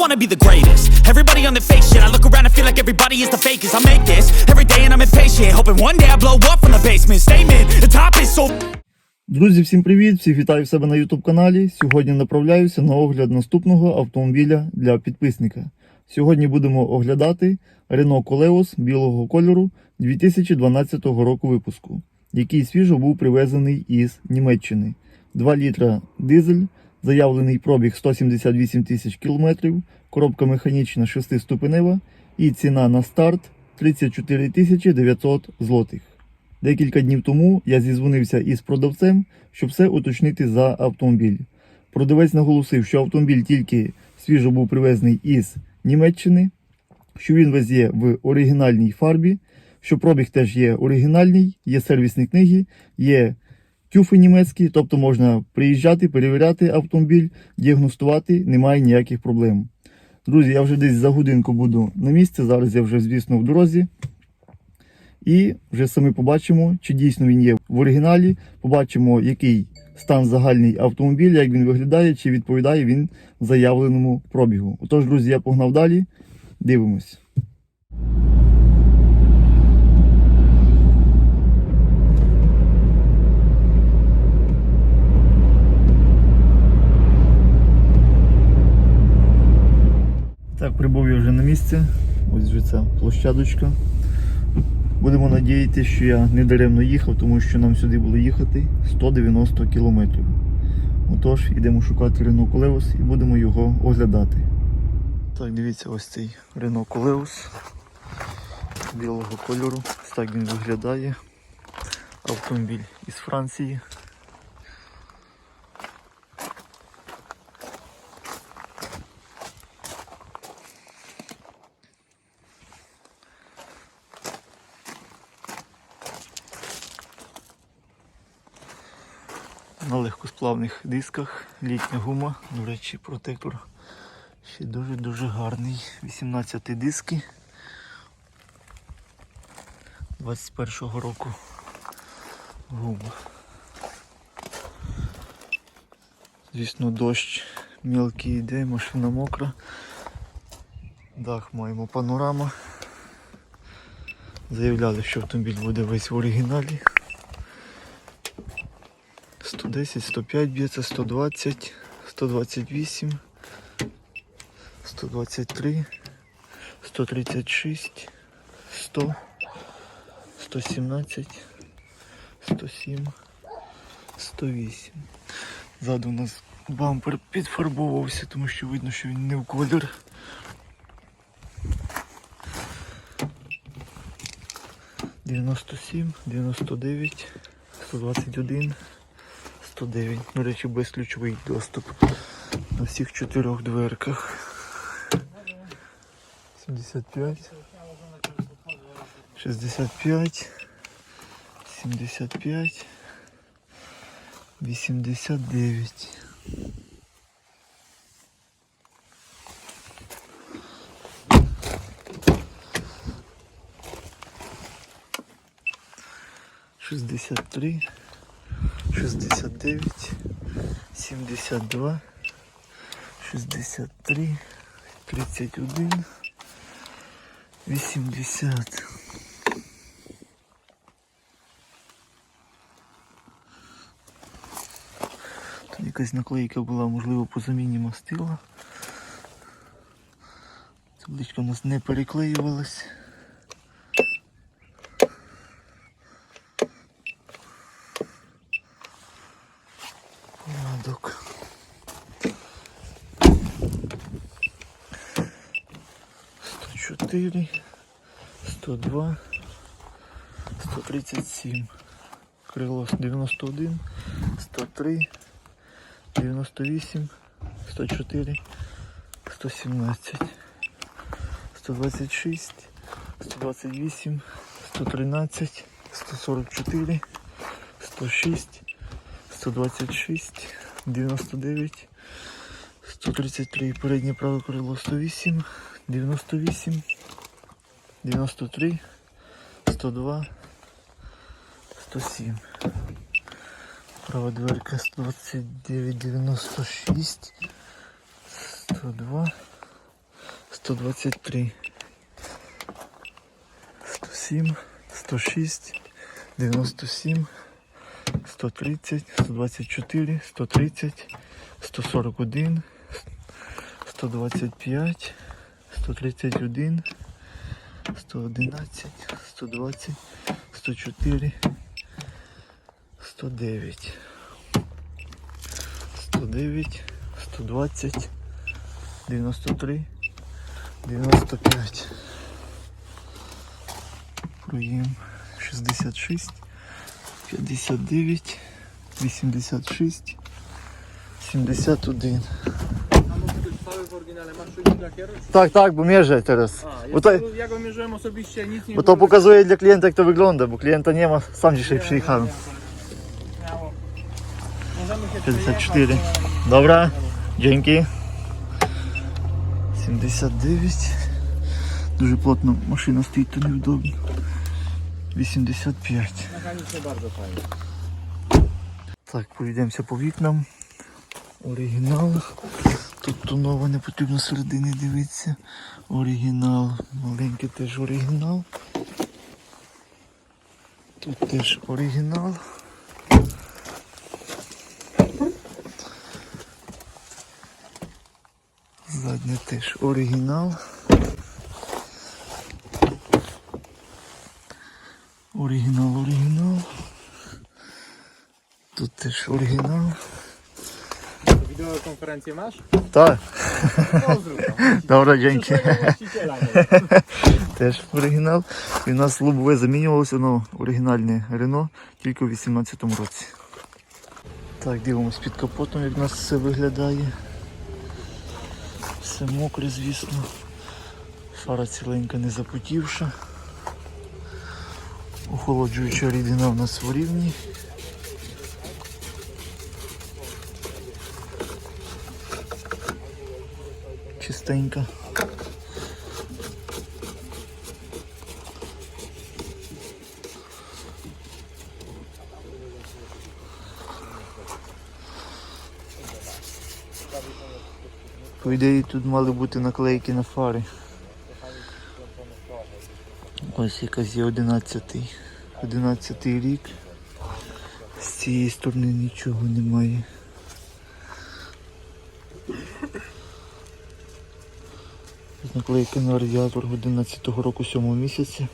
Wanna be the greatest. Everybody on the fake shit. I look around and feel like everybody is the fakest. I make this every day and I'm impatient. Hoping one day I blow up from the basement. Statement, the top is so. Друзі, всім привіт! Всіх вітаю в себе на YouTube каналі. Сьогодні направляюся на огляд наступного автомобіля для підписника. Сьогодні будемо оглядати Renault Koleos білого кольору 2012 року випуску, який свіжо був привезений із Німеччини. 2 літра дизель, заявлений пробіг 178 тисяч кілометрів, коробка механічна 6-ступенева і ціна на старт 34 тисячі 900 злотих. Декілька днів тому я зізвонився із продавцем, щоб все уточнити за автомобіль. Продавець наголосив, що автомобіль тільки свіжо був привезений із Німеччини, що він весь є в оригінальній фарбі, що пробіг теж є оригінальний, є сервісні книги, є тюфи німецькі, тобто можна приїжджати, перевіряти автомобіль, діагностувати, немає ніяких проблем. Друзі, я вже десь за годинку буду на місці. Зараз я вже, звісно, в дорозі. І вже самі побачимо, чи дійсно він є в оригіналі. Побачимо, який стан загальний автомобіля, як він виглядає, чи відповідає він заявленому пробігу. Отож, друзі, я погнав далі. Дивимось. Так, прибув я вже на місце. Ось вже ця площадочка. Будемо надіятися, що я не даремно їхав, тому що нам сюди було їхати 190 кілометрів. Отож, йдемо шукати Renault Koleos і будемо його оглядати. Так, дивіться, ось цей Renault Koleos білого кольору. Ось так він виглядає. Автомобіль із Франції. на легкосплавних дисках, літня гума, до речі, протектор ще дуже-дуже гарний. 18 диски 21-го року гума. Звісно, дощ мілкий йде, машина мокра. Дах маємо панорама. Заявляли, що автомобіль буде весь в оригіналі. 110, 105 б'ється, 120, 128, 123, 136, 100, 117, 107, 108. Ззаду у нас бампер підфарбовувався, тому що видно, що він не в колір. Дев'яносто сім, дев'яносто дев'ять, сто двадцять один. 109. До речі, безключовий доступ на всіх чотирьох дверках. 75. 65. 75. 89. Шестьдесят три. 69, 72, 63, 31, 80. Тут якась наклейка була, можливо, по заміні мастила. Табличка у нас не переклеювалась. Порядок. Сто чотири, сто два, сто тридцять сім. Крило 91, 103, 98, 104, 117, 126, 128, 113, 144, 106, 126, 99, 133, переднє праве крило 108, 98, 93, 102, 107. Права дверка 129, 96, 102, 123, 107, 106, 97, 130, 124, 130, 141, 125, 131, 111, 120, 104, 109, 109, 120, 93, 95. Проїм 66, 59, 86, 71. Cały w oryginale masz czujnik? Tak, tak, bo mierzę teraz. A, Bo to, ja, ja go mierzyłem osobiście, nic nie bo to było. pokazuje dla klienta jak to wygląda, bo klienta nie ma, sam dzisiaj przyjechałem. Śmiało. Się 54. Dobra, dzięki. 79. Дуже плотно машина стоїть, то невдобно. 85. Mechanicznie bardzo fajnie. Так, пройдемося по вікнам. Оригінал. Тут тонова не потрібно середини дивитися. Оригінал. Маленький теж оригінал. Тут теж оригінал. Заднє теж оригінал. Оригінал, оригінал. Тут теж оригінал. Wideokonferencję masz? Так, добре, nie? Теж оригінал. І у нас лобове замінювалося на оригінальне Рено тільки у 18-му році. Так, дивимось під капотом, як у нас все виглядає. Все мокре, звісно. Фара ціленька не запотівша. Охолоджуюча рідина у нас в рівні. Чистенька. По ідеї тут мали бути наклейки на фари. Ось якась є 11 11 рік. З цієї сторони нічого немає. Ось Наклейка на радіатор 11 року 7 місяці.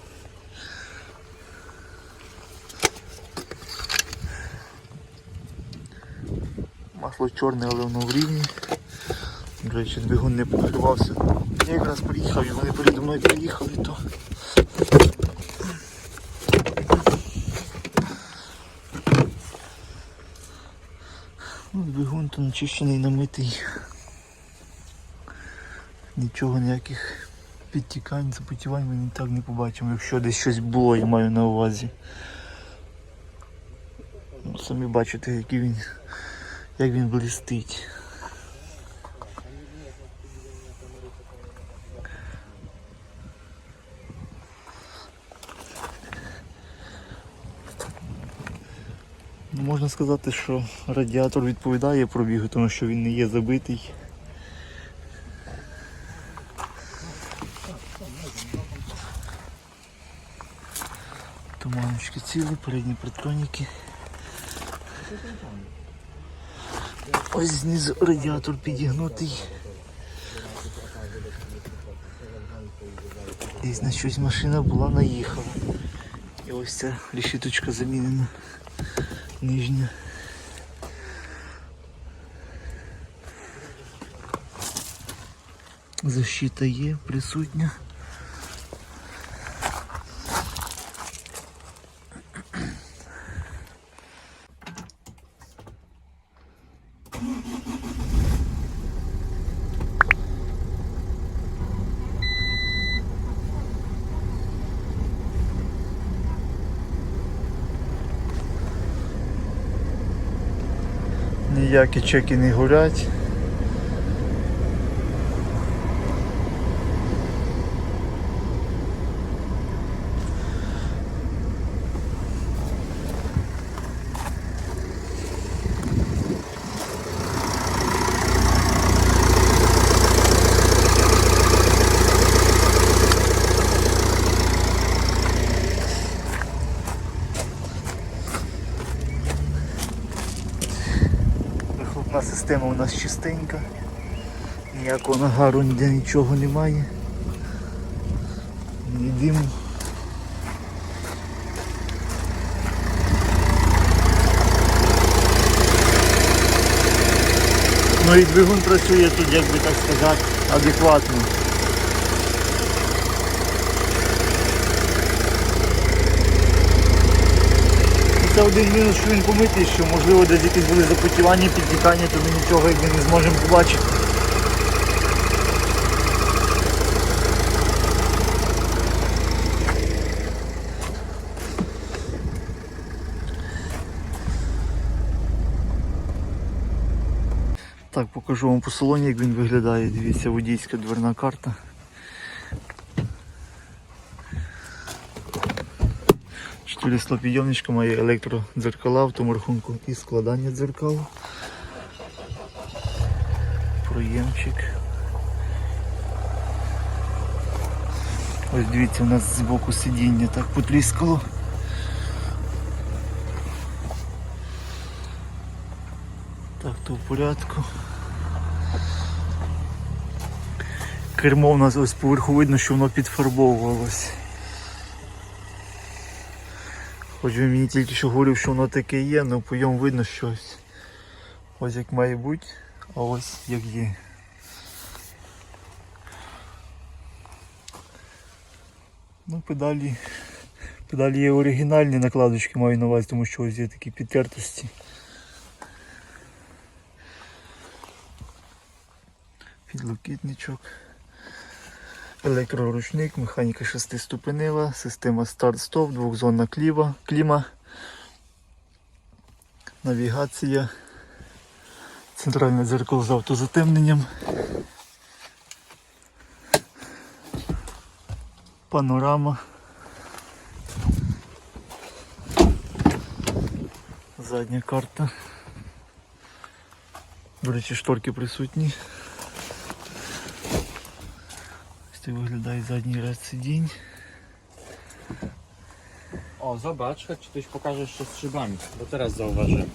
Масло чорне, але воно в рівні. До речі, двигун не покривався. Я якраз приїхав і вони передо мною приїхали, то. Ну, двигун то начищений, намитий. Нічого ніяких підтікань, запотівань ми так не побачимо, якщо десь щось було, я маю на увазі. Ну, самі бачите, який він, як він блистить. Ну, Можна сказати, що радіатор відповідає пробігу, тому що він не є забитий. Туманочки цілі, передні притроніки. Ось знизу радіатор підігнутий. Десь на щось машина була наїхала. І ось ця решіточка замінена. Нижня. Защита є, присутня. Ніякі чеки не горять. Вихлопна система у нас чистенька. Ніякого нагару ніде нічого немає. Ні диму. Ну і двигун працює тут, як би так сказати, адекватно. Це один мінус, що він помитий, що можливо десь якісь були запотівання, підтікання, то ми нічого якби не зможемо побачити. Так, покажу вам по салоні, як він виглядає. Дивіться, водійська дверна карта. Чотири склопідйомничка має електродзеркала в тому рахунку і складання дзеркал. Проємчик. Ось дивіться, у нас з боку сидіння так потріскало. Так, то в порядку. Кермо у нас ось поверху видно, що воно підфарбовувалось. Хоч він мені тільки що говорив, що воно таке є, але по ньому видно щось. Ось як має бути, а ось як є. Ну, педалі. Педалі є оригінальні накладочки маю на увазі, тому що ось є такі підтертості. Підлокітничок. Електроручник, механіка шестиступенева, система старт-стоп, двохзонна кліва, кліма, навігація, центральне дзеркало з автозатемненням, панорама, задня карта. До речі, шторки присутні. Ось так виглядає задній ряд сидінь. O, zobacz, chodź ci coś pokażę jeszcze z szybami, bo teraz zauważyłem.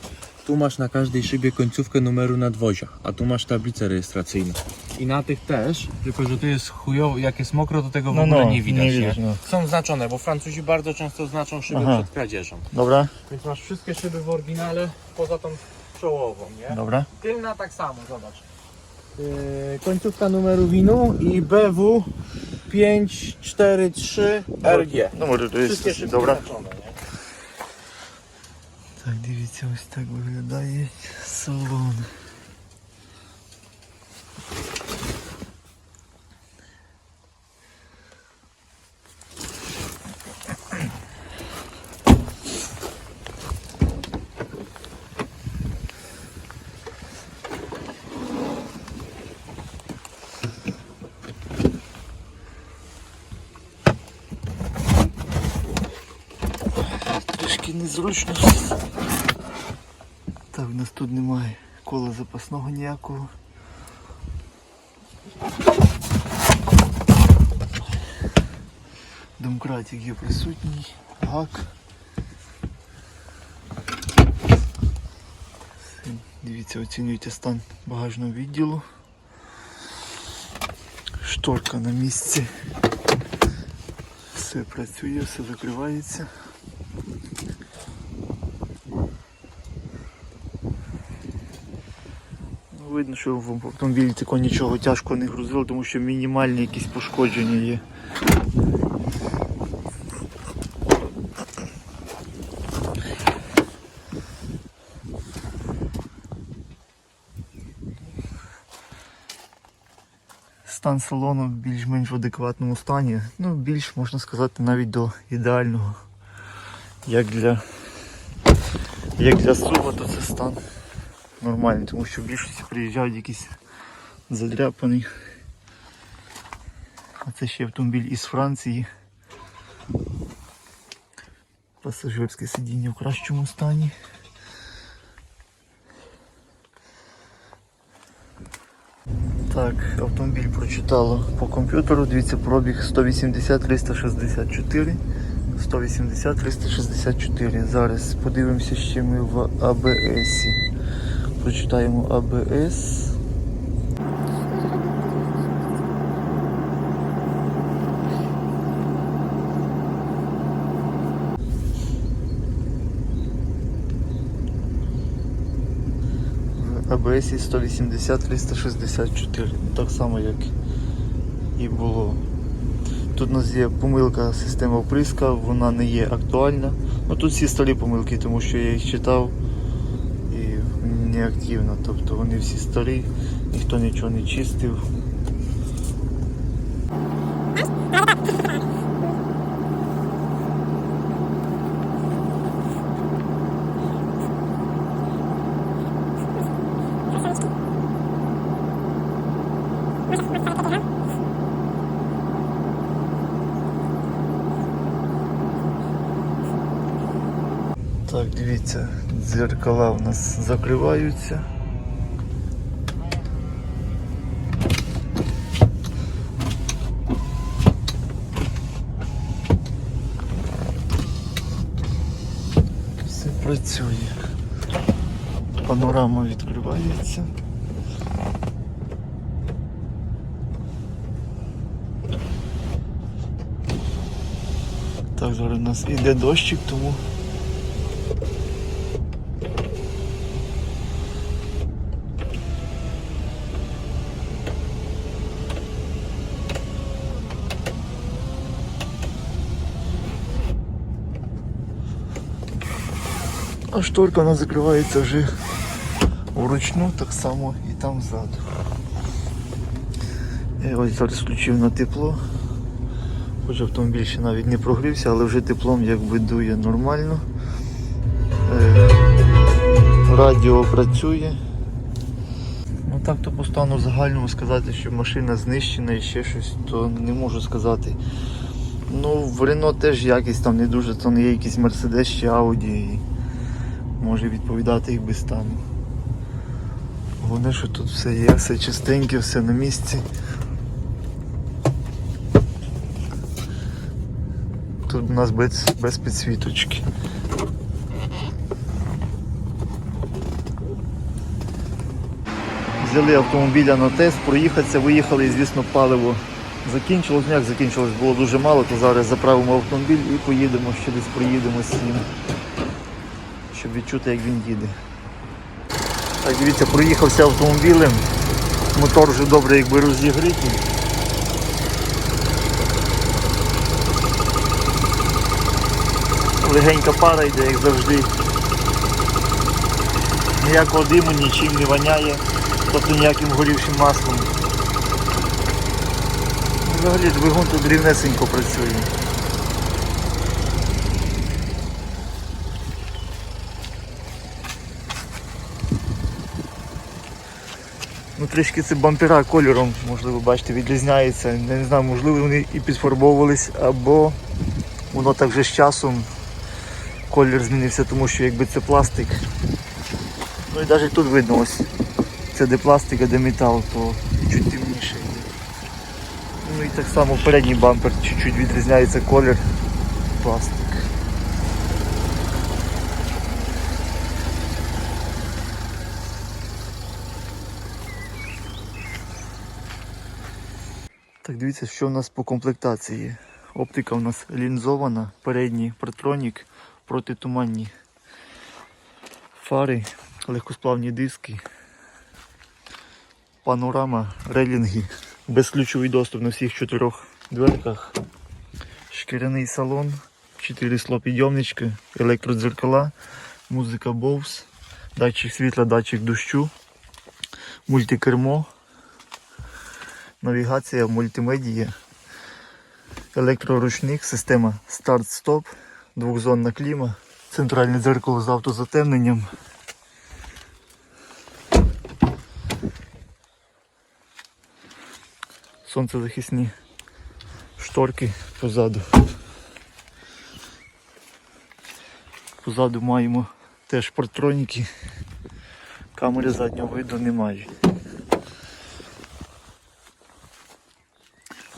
Tu masz na każdej szybie końcówkę numeru nadwozia, a tu masz tablicę rejestracyjną. I na tych też, tylko że tu jest chujowo, jak jest mokro, to tego w No, ogóle no, nie widać. nie Nie widać, no. Są znaczone, bo Francuzi bardzo często znaczą szyby Aha. przed kradzieżą. Dobra, Więc masz wszystkie szyby w oryginale, poza tą czołową, nie? dobra. Tylna tak samo, zobacz. Yy, końcówka numeru winu i BW 543 RG. Ну, може, то Wszystkie є. szyby Добре. znaczone, nie? Так, дивіться, ось так виглядає салон. Незручно. Так, у нас тут немає кола запасного ніякого. Домкратик є присутній, гак. Дивіться, оцінюйте стан багажного відділу. Шторка на місці. Все працює, все закривається. Видно, що в автомобілі такого нічого тяжкого не грузило, тому що мінімальні якісь пошкодження є. Стан салону більш-менш в адекватному стані. Ну, більш можна сказати навіть до ідеального. Як для, як для сува, то це стан нормальний, тому що в більшості приїжджають якісь задряпані. А це ще автомобіль із Франції. Пасажирське сидіння в кращому стані. Так, автомобіль прочитало по комп'ютеру. Дивіться, пробіг 180 364. 180 364. Зараз подивимося, що ми в АБС. Прочитаємо АБС. АБС 180 364. Так само, як і було. Тут у нас є помилка системи вприска, вона не є актуальна. Ну тут всі старі помилки, тому що я їх читав активно. Тобто вони всі старі, ніхто нічого не чистив. Так, дивіться, дзеркала у нас закриваються. Все працює. Панорама відкривається. Так, зараз у нас іде дощик, тому А шторка вона закривається вже вручну, так само і там ззаду. Я ось зараз включив на тепло. Хоч автомобіль ще навіть не прогрівся, але вже теплом якби дує нормально. Е, Радіо працює. Ну так то по стану загальному сказати, що машина знищена і ще щось, то не можу сказати. Ну, в Рено теж якість там не дуже, то не є якийсь Мерседес чи Ауді. Може відповідати їх без стану. Головне, що тут все є, все чистеньке, все на місці. Тут у нас без, без підсвіточки. Взяли автомобіля на тест, проїхатися, виїхали і звісно паливо закінчилось. Ну як закінчилось, було дуже мало, то зараз заправимо автомобіль і поїдемо, ще десь проїдемо з ним щоб відчути, як він їде. Так, дивіться, проїхався автомобілем. Мотор вже добре якби розігрітий. Легенька пара йде, як завжди. Ніякого диму, нічим не воняє, тобто ніяким горівшим маслом. Взагалі двигун тут рівнесенько працює. Трішки це бампера кольором, можливо, бачите, відрізняється. Не знаю, можливо, вони і підфарбовувались, або воно так вже з часом колір змінився, тому що якби це пластик. Ну і навіть тут видно ось. Це де пластик, а де метал, то чуть темніше. Ну і так само передній бампер чуть-чуть відрізняється колір пластик. Так, дивіться, що у нас по комплектації. Оптика у нас лінзована, передній протронік, протитуманні фари, легкосплавні диски, панорама, релінги, безключовий доступ на всіх чотирьох дверках, шкіряний салон, 4 склопідйомнички, електродзеркала, музика Bose, датчик світла, датчик дощу, мультикермо навігація мультимедія, електроручник, система старт-стоп, двохзонна кліма, центральне дзеркало з автозатемненням. Сонцезахисні шторки позаду. Позаду маємо теж портроніки, камери заднього виду немає.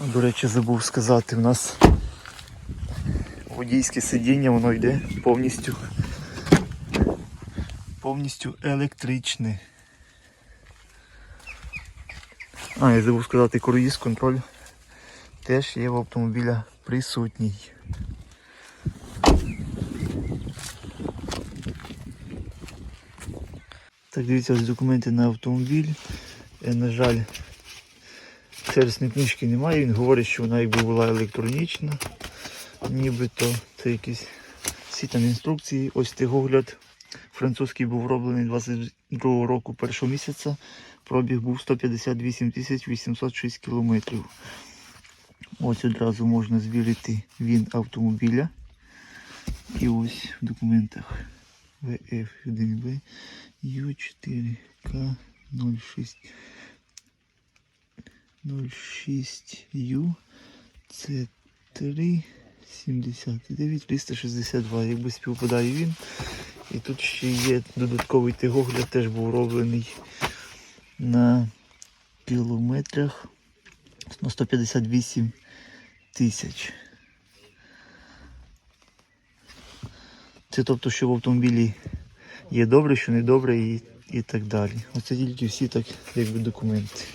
До речі, забув сказати, у нас водійське сидіння, воно йде повністю повністю електричне. А, я забув сказати, круїз контроль теж є в автомобіля присутній. Так, дивіться, ось документи на автомобіль. Е, На жаль, сервісної книжки немає. Він говорить, що вона якби була електронічна. Нібито це якісь всі там інструкції. Ось тигогляд французький був роблений 22 року першого місяця. Пробіг був 158 тисяч 806 кілометрів. Ось одразу можна звірити він автомобіля. І ось в документах VF1B U4K 06 06U C3 79 362. Якби співпадає він. І тут ще є додатковий тигогляд, теж був роблений на кілометрах на 158 тисяч. Це тобто, що в автомобілі є добре, що не добре і, і так далі. Оце тільки всі так якби документи.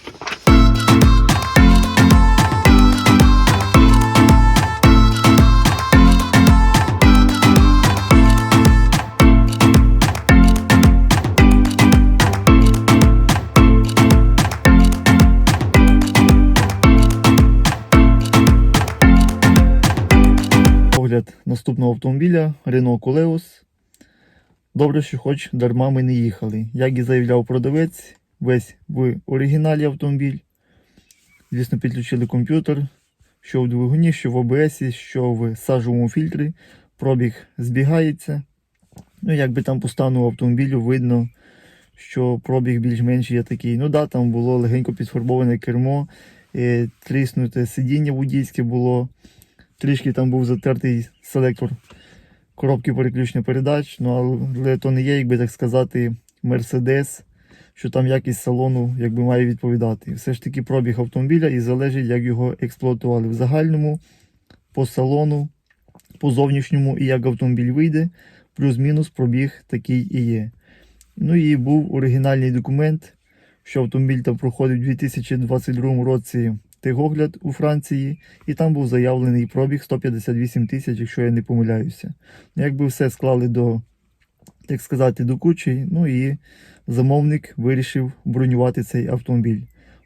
Наступного автомобіля Renault Coleos. Добре, що хоч дарма ми не їхали. Як і заявляв продавець, весь в оригіналі автомобіль. Звісно, підключили комп'ютер, що в двигуні, що в ОБС, що в сажовому фільтрі. Пробіг збігається. Ну, якби там по стану автомобілю видно, що пробіг більш-менш є такий. Ну да, там було легенько підфарбоване кермо, е, тріснуте сидіння водійське було. Трішки там був затертий селектор коробки переключення передач, ну але то не є, якби так сказати, Мерседес, що там якість салону якби має відповідати. Все ж таки пробіг автомобіля і залежить, як його експлуатували. В загальному, по салону, по зовнішньому і як автомобіль вийде, плюс-мінус пробіг такий і є. Ну і був оригінальний документ, що автомобіль там проходив у 2022 році тигогляд у Франції, і там був заявлений пробіг 158 тисяч, якщо я не помиляюся. Якби все склали до, так сказати, до кучі, ну і замовник вирішив бронювати цей автомобіль.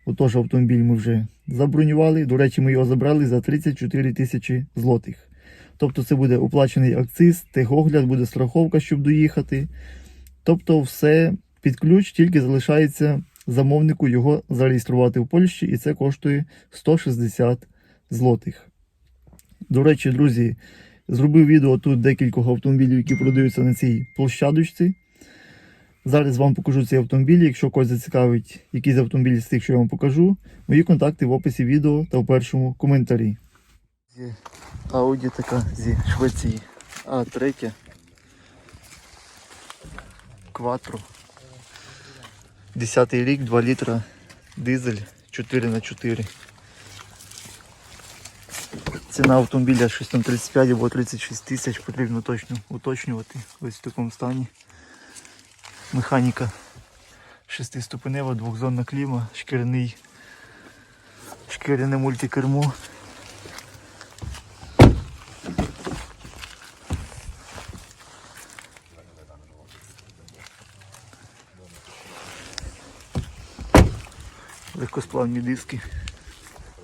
Отож, автомобіль ми вже забронювали. До речі, ми його забрали за 34 тисячі злотих. Тобто це буде оплачений акциз, техогляд, буде страховка, щоб доїхати. Тобто, все під ключ, тільки залишається замовнику його зареєструвати в Польщі, і це коштує 160 злотих. До речі, друзі, зробив відео тут декількох автомобілів, які продаються на цій площадочці. Зараз вам покажу ці автомобілі. Якщо когось зацікавить якийсь автомобіль з тих, що я вам покажу, мої контакти в описі відео та в першому коментарі. Audi така зі Швеції. А третя. Кватро. 10 рік, 2 літра, дизель 4 на 4 Ціна автомобіля щось там 35 або 36 тисяч, потрібно точно уточнювати. Ось в такому стані. Механіка шестиступенева, двохзонна кліма, шкіряний, шкіряне мультикермо. Легкосплавні диски.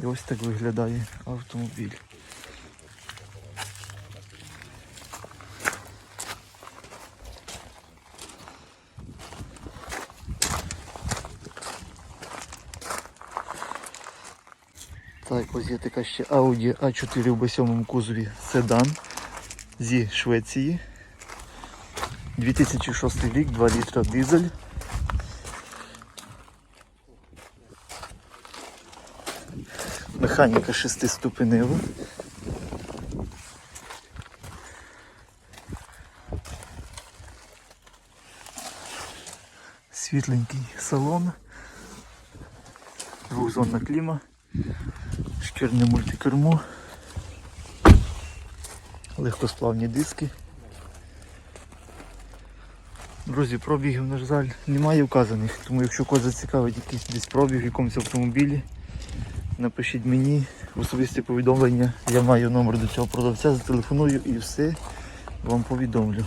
І ось так виглядає автомобіль. Так, ось є така ще Audi A4 в B7 кузові седан зі Швеції. 2006 рік, 2 літра дизель. Механіка шестиступенева. Світленький салон. Двохзонна кліма. Шкірне мультикермо. Легкосплавні диски. Друзі, пробігів, на жаль, немає вказаних, тому якщо когось зацікавить якийсь десь пробіг в якомусь автомобілі, напишіть мені особисті повідомлення, я маю номер до цього продавця, зателефоную і все вам повідомлю.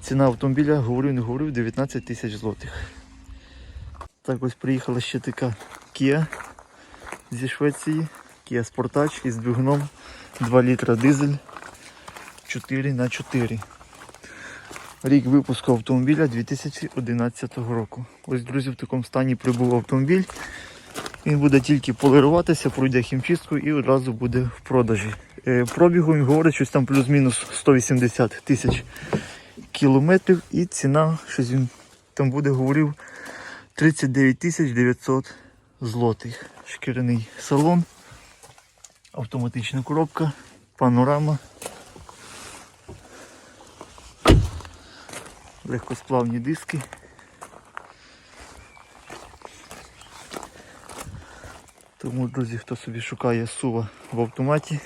Ціна автомобіля, говорив, не говорив, 19 тисяч злотих. Так ось приїхала ще така Kia зі Швеції, Kia Sportage із двигуном 2 літра дизель 4 на 4 Рік випуску автомобіля 2011 року. Ось, друзі, в такому стані прибув автомобіль. Він буде тільки полируватися, пройде хімчистку і одразу буде в продажі. Е, Пробігу він говорить, щось там плюс-мінус 180 тисяч кілометрів і ціна, щось він там буде говорив 39 тисяч 900 злотих. Шкіряний салон, автоматична коробка, панорама. легкосплавні диски. Тому, друзі, хто собі шукає сува в автоматі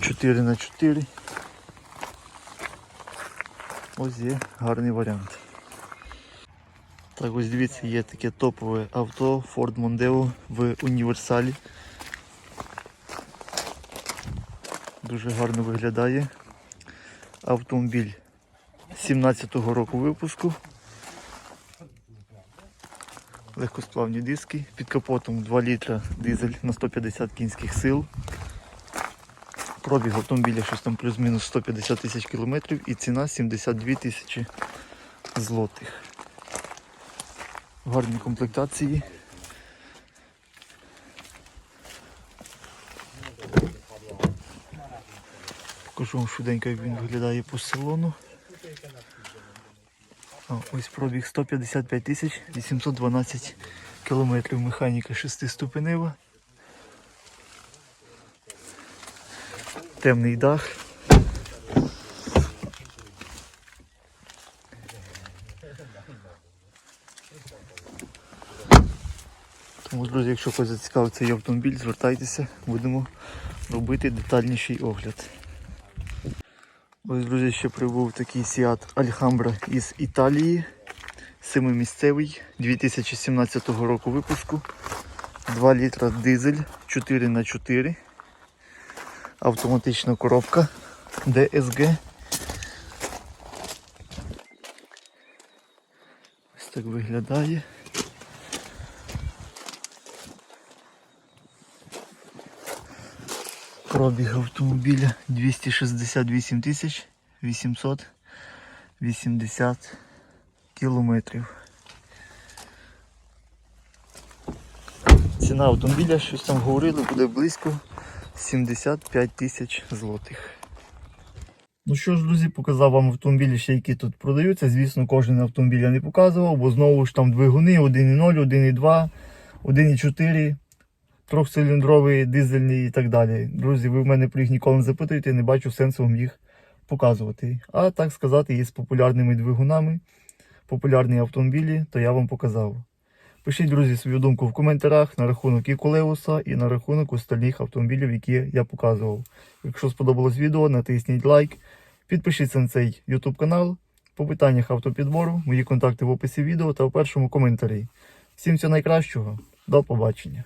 4 на 4 Ось є гарний варіант. Так, ось дивіться, є таке топове авто Ford Mondeo в універсалі. Дуже гарно виглядає. Автомобіль 17-го року випуску. Легкосплавні диски. Під капотом 2 літра дизель на 150 кінських сил. Пробіг автомобіля щось там плюс-мінус 150 тисяч кілометрів і ціна 72 тисячі злотих. В гарній комплектації. Покажу вам швиденько, як він виглядає по салону. Ось пробіг 155 тисяч 812 кілометрів. Механіка шестиступенева. Темний дах. Тому, друзі, якщо когось зацікавить цей автомобіль, звертайтеся, будемо робити детальніший огляд. Ось, друзі, ще прибув такий Seat Alhambra із Італії. Семимісцевий 2017 року випуску. 2 літра дизель 4 на 4 Автоматична коробка DSG. Ось так виглядає. Пробіг автомобіля 268 тисяч 880 кілометрів. Ціна автомобіля, щось там говорили, буде близько 75 тисяч злотих. Ну що ж, друзі, показав вам автомобілі, ще які тут продаються. Звісно, кожен автомобіль я не показував, бо знову ж там двигуни 1.0, 1.2, 1.4 трьохциліндровий, дизельний і так далі. Друзі, ви в мене про їх ніколи не запитуєте, не бачу сенсу вам їх показувати. А так сказати, є з популярними двигунами, популярні автомобілі, то я вам показав. Пишіть, друзі, свою думку в коментарях на рахунок і Колеуса, і на рахунок остальних автомобілів, які я показував. Якщо сподобалось відео, натисніть лайк, підпишіться на цей YouTube канал. По питаннях автопідбору, мої контакти в описі відео та в першому коментарі. Всім всього найкращого, до побачення.